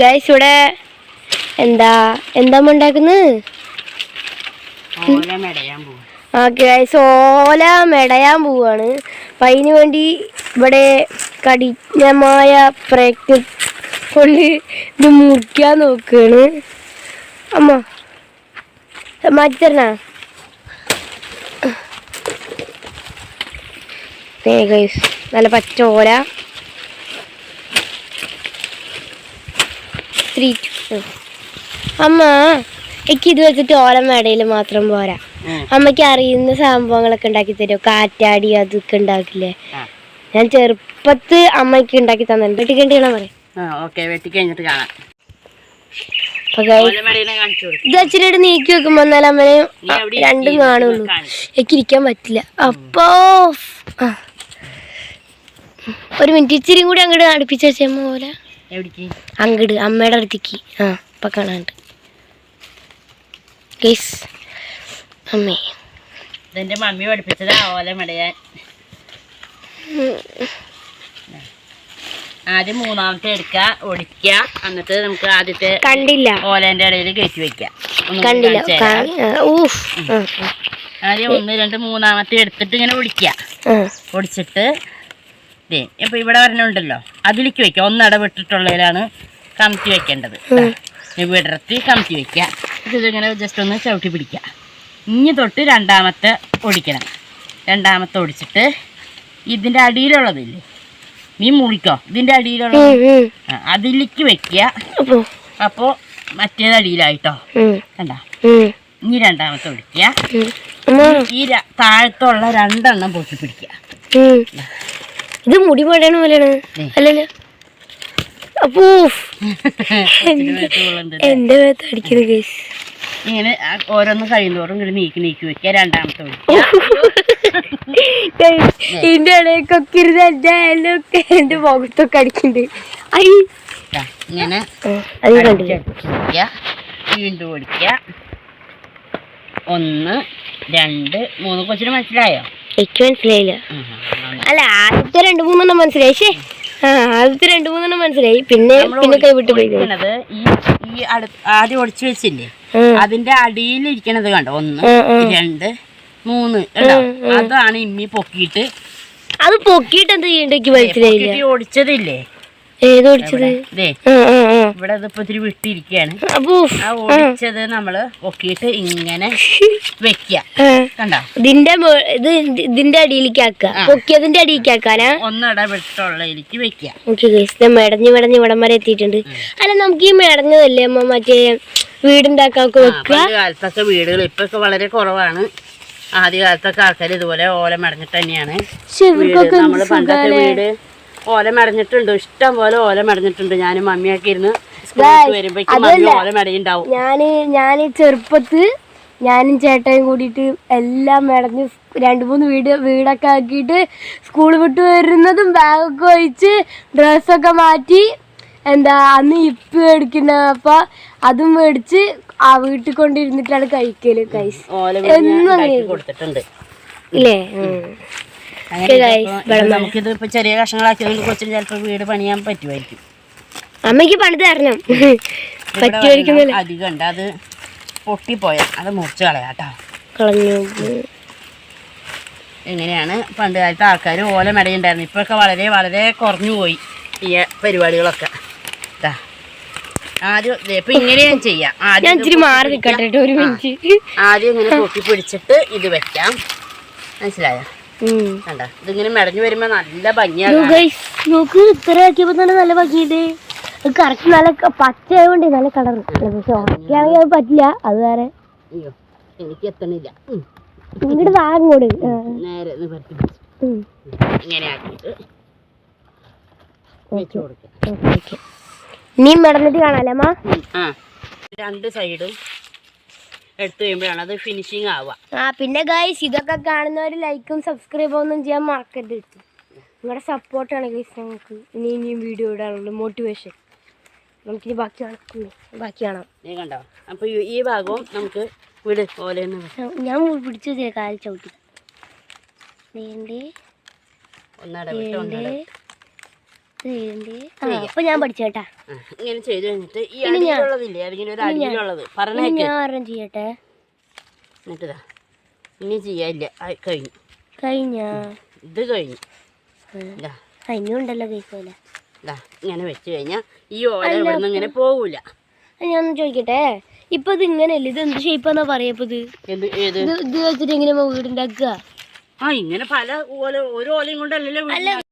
Guys ഇവിടെ എന്താ എന്താ ഉണ്ടാക്കുന്നത്? ഓക്കെ ഗൈസ് ഓല മെടയാൻ പോവാണ്. അപ്പം അതിന് വേണ്ടി ഇവിടെ കഠിനമായ പ്രയത്നം കൊണ്ട് ഇത് മുറിക്കാൻ നോക്കുകയാണ് അമ്മ മാറ്റിത്തരണ ഗൈസ് നല്ല പച്ച ഓല. ത്രീ ടു അമ്മ എനിക്ക് ഇത് വെച്ചിട്ട് ഓല മേടയിൽ മാത്രം പോരാ. അമ്മയ്ക്ക് അറിയുന്ന സംഭവങ്ങളൊക്കെ ഉണ്ടാക്കി തരുമോ? കാറ്റാടി അതൊക്കെ ഉണ്ടാക്കില്ലേ? ഞാൻ ചെറുപ്പത്ത് അമ്മയ്ക്ക് ഉണ്ടാക്കി തന്നിട്ടുണ്ട്. വെട്ടിക്കണ്ടിയാണോ പറയാം. ആ വെട്ടി കഴിഞ്ഞിട്ട് കാണാം. അപ്പൊ guys, ഓല മെടയിനെ ഇത് അച്ഛനായിട്ട് നീക്കി വെക്കുമ്പോ എന്നാലും അമ്മനെ രണ്ടും കാണുള്ളൂ. എനിക്ക് ഇരിക്കാൻ പറ്റില്ല. അപ്പോ ഒരു മിനിറ്റ് ഇച്ചിരി കൂടി അങ്ങോട്ട് അടുപ്പിച്ച് പോലെ. അങ്ങട് അമ്മയുടെ അടുത്തേക്ക്. ആ ഇപ്പൊ കാണാണ്ട്. ഗൈസ് അമ്മേ. ഇതെന്റെ മമ്മി പഠിപ്പിച്ചതാ ഓല മടയാൻ. ആദ്യം മൂന്നാമത്തെ എടുക്ക ഒടിക്ക എന്നിട്ട് നമുക്ക് ആദ്യത്തെ കണ്ടില്ല. ഓലന്റെ ഇടയിൽ കയറ്റി വെക്കാം കണ്ടില്ല. ആദ്യം ഒന്ന് രണ്ട് മൂന്നാമത്തെ എടുത്തിട്ട് ഇങ്ങനെ ഒടിക്കുക. ഒടിച്ചിട്ട് ദേ ഇപ്പൊ ഇവിടെ വരണുണ്ടല്ലോ. അതിലേക്ക് വെക്ക ഒന്നട വിട്ടിട്ടുള്ളതിലാണ് കമത്തി വെക്കേണ്ടത് വിടർത്തി കമത്തി വെക്ക ഇതിങ്ങനെ ജസ്റ്റ് ഒന്ന് ചവിട്ടി പിടിക്ക ഇനി തൊട്ട് രണ്ടാമത്തെ ഒടിക്കണം. രണ്ടാമത്തെ ഒടിച്ചിട്ട് ഇതിന്റെ അടിയിലുള്ളതില്ലേ? നീ മുറിക്കോ ഇതിന്റെ അടിയിലുള്ള അതിലേക്ക് വെക്കുക അപ്പോ? അപ്പോൾ മറ്റേത് അടിയിലായിട്ടോ? കണ്ട? ഇനി രണ്ടാമത്തെ ഒടിക്കുക. ഈ താഴത്തുള്ള രണ്ടെണ്ണം പൊട്ടി പിടിക്കുക. ഇത് മുടി പടയണ പോലെയാണ്. അല്ലല്ല. അപ്പോ. എന്റെ മേത്ത് അടിക്കുന്നു കേസ് ഇങ്ങനെ ഓരോന്ന് കഴിയുന്നോറും ഇങ്ങനെ നീക്കി നീക്കി വെക്കുക രണ്ടാമത്തെ ഇതിന്റെ ഇടയ്ക്കൊക്കെ ഇരുന്ന് എന്റെ എല്ലൊക്കെ എന്റെ മുഖത്തൊക്കെ അടിക്കുന്നുണ്ട് ഐ. ഇങ്ങനെ വീണ്ടും ഒടിക്കുക ഒന്ന് രണ്ട് മൂന്ന്. കൊച്ചിന് മനസ്സിലായോ? എനിക്ക് മനസ്സിലായില്ല. അല്ല ആദ്യത്തെ രണ്ട് മൂന്നെണ്ണം മനസ്സിലായി. ആ ആദ്യത്തെ രണ്ട് മൂന്നെണ്ണം മനസ്സിലായി. പിന്നെ പിന്നെ കൈവിട്ട് പോയി ഈ ഈ ആദ്യം ഒടിച്ചു വെച്ചില്ലേ? അതിന്റെ അതിന്റെ അടിയിലിരിക്കണത് കണ്ടോ? ഒന്ന്. രണ്ട് മൂന്ന് അതാണ് ഇമ്മി പൊക്കിയിട്ട്. അത് പൊക്കിയിട്ട് എന്ത് ചെയ്യണ്ട എനിക്ക് മനസ്സിലായില്ല. ഒടിച്ചതില്ലേ? ഏത് ഓടിച്ചത് ഇവിടെ ഇതിപ്പോ ഇത്തിരി വിട്ടിരിക്കുകയാണ് അപ്പോ ആ ഓടിച്ചത് നമ്മൾ പൊക്കിയിട്ട് ഇങ്ങനെ വെക്കുക കണ്ടോ? ഇതിന്റെ ഇത് ഇതിന്റെ അടിയിലേക്ക് ആക്കുക പൊക്കിയതിന്റെ അടിയിലേക്ക് ആക്കാനാ? ഒന്നിട വിട്ടുള്ളതിലേക്ക് വെക്കുക മെടഞ്ഞ് മെടഞ്ഞ് ഇവിടം വരെ എത്തിയിട്ടുണ്ട്. അല്ല നമുക്ക് ഈ മെടഞ്ഞതല്ലേ അമ്മ മറ്റേ വീടുണ്ടാക്കാനൊക്കെ ആ, വെക്കുക കാലത്തൊക്കെ വീടുകൾ ഇപ്പൊക്കെ വളരെ കുറവാണ്. ആദ്യ കാലത്തൊക്കെ ആൾക്കാർ ഇതുപോലെ ഓല മടഞ്ഞിട്ട് തന്നെയാണ്. നമ്മൾ പണ്ടത്തെ വീട് ഓല മടഞ്ഞിട്ടുണ്ട്. ഇഷ്ടം പോലെ ഓല മടഞ്ഞിട്ടുണ്ട്. ഞാനും മമ്മിയൊക്കെ ഇരുന്ന് ഞാൻ ഞാൻ ചെറുപ്പത്ത് ഞാനും ചേട്ടനും കൂടിയിട്ട് എല്ലാം മെടഞ്ഞ് രണ്ട് മൂന്ന് വീട് വീടൊക്കെ ആക്കിയിട്ട് സ്കൂൾ വിട്ട് വരുന്നതും ബാഗൊക്കെ ഒഴിച്ച് ഡ്രസ്സൊക്കെ മാറ്റി എന്താ അന്ന് ഇപ്പ് മേടിക്കുന്ന അപ്പൊ അതും മേടിച്ച് ആ വീട്ടിൽ കൊണ്ടിരുന്നിട്ടാണ് കഴിക്കൽ കൈസ് ഞാൻ കൊടുത്തിട്ടുണ്ട്. ഇല്ലേ? നമുക്കിത് ഇപ്പൊ ചെറിയ കഷ്ണങ്ങളാക്കിയതുകൊണ്ട് കൊച്ചിന് ചിലപ്പോൾ വീട് പണിയാൻ പറ്റുമായിരിക്കും. അമ്മയ്ക്ക് പണിത് തരണം. പറ്റുമായിരിക്കുന്നില്ല. അധികം ഉണ്ട് അത് പൊട്ടിപ്പോയ. അത് മുറിച്ച് കളയാട്ടോ കളഞ്ഞു. എങ്ങനെയാണ്? ഇങ്ങനെയാണ് പണ്ട് കാലത്ത് ആൾക്കാർ ഓല മെടയുണ്ടായിരുന്നു. ഇപ്പോഴൊക്കെ വളരെ വളരെ കുറഞ്ഞു പോയി ഈ പരിപാടികളൊക്കെ. ആദ്യം ഇപ്പൊ ഇങ്ങനെയാണ് ചെയ്യാം. ആദ്യം മാറി നിൽക്കട്ടെ ഒരു മിനിറ്റ്. ആദ്യം ഇങ്ങനെ പൊട്ടി പിടിച്ചിട്ട് ഇത് വെക്കാം. മനസ്സിലായോ. കണ്ട? ഇതിങ്ങനെ മെടഞ്ഞു വരുമ്പോ നല്ല ഭംഗിയാണ് നോക്ക് ഇത്ര ആക്കിയപ്പോ തന്നെ നല്ല ഭംഗിയുണ്ട്. കറക്റ്റ് നല്ല പച്ചയായോണ്ട് നല്ല കളർ. പക്ഷെ ഉറക്കാണെങ്കിൽ അത് പറ്റില്ല. അത് വേറെ. അയ്യോ എനിക്ക് എത്തണില്ല. ഇങ്ങോട്ട്. വാങ്ങോട് നേരെ ഇങ്ങനെ ആക്കിയിട്ട് വെച്ച് കൊടുക്കാം. നീ മെടഞ്ഞിട്ട് കാണാല്ലേ അമ്മ? ആ. രണ്ട് സൈഡും എടുത്തു കഴിയുമ്പോഴാണ് അത് ഫിനിഷിങ് ആവുക. ആ പിന്നെ ഗൈസ് ഇതൊക്കെ കാണുന്നവർ ലൈക്കും സബ്സ്ക്രൈബും ഒന്നും ചെയ്യാൻ മറക്കരുത്. നിങ്ങളുടെ സപ്പോർട്ടാണ് ഗൈസ് ഞങ്ങൾക്ക്. ഇനി ഇനിയും വീഡിയോ ഇടാനുള്ള മോട്ടിവേഷൻ നമുക്കിനി ബാക്കി ബാക്കി കാണാം നീ കണ്ടോ? അപ്പൊ ഈ- ഭാഗവും നമുക്ക് വിട് പോലെ ഞാൻ പിടിച്ചു കാൽ ചവിട്ടി. അപ്പൊ ഞാൻ പഠിച്ചേട്ടാ ഇങ്ങനെ ചെയ്ത് കഴിഞ്ഞിട്ട് ഈ അടിയിലുള്ളതില്ലേ? ഒരു അടിയിലുള്ളത്. ഇനി പറഞ്ഞേക്ക് ഞാൻ ചെയ്യട്ടെ? എന്നിട്ടിതാ ഇനി ചെയ്യാല്ല കഴിഞ്ഞു. കഴിഞ്ഞ? ഇത് കഴിഞ്ഞു. ഇതാ. അതിനുണ്ടല്ലോ കേൾക്കൂല ഇങ്ങനെ വെച്ച് കഴിഞ്ഞാൽ ഈ ഓല ഇങ്ങനെ പോകൂല ഞാൻ ചോദിക്കട്ടെ? ഇപ്പൊ ഇത് ഇങ്ങനെയല്ലേ? ഇത് എന്ത് ഷേപ്പാന്നാ പറയപ്പോ ഇത്? എന്ത് ഏത്? ഇത് വെച്ചിട്ട് എങ്ങനെയാ വീടുണ്ടാക്കുക ആ ഇങ്ങനെ പല ഓല ഒരു ഓലയും കൊണ്ടല്ലേ വീട്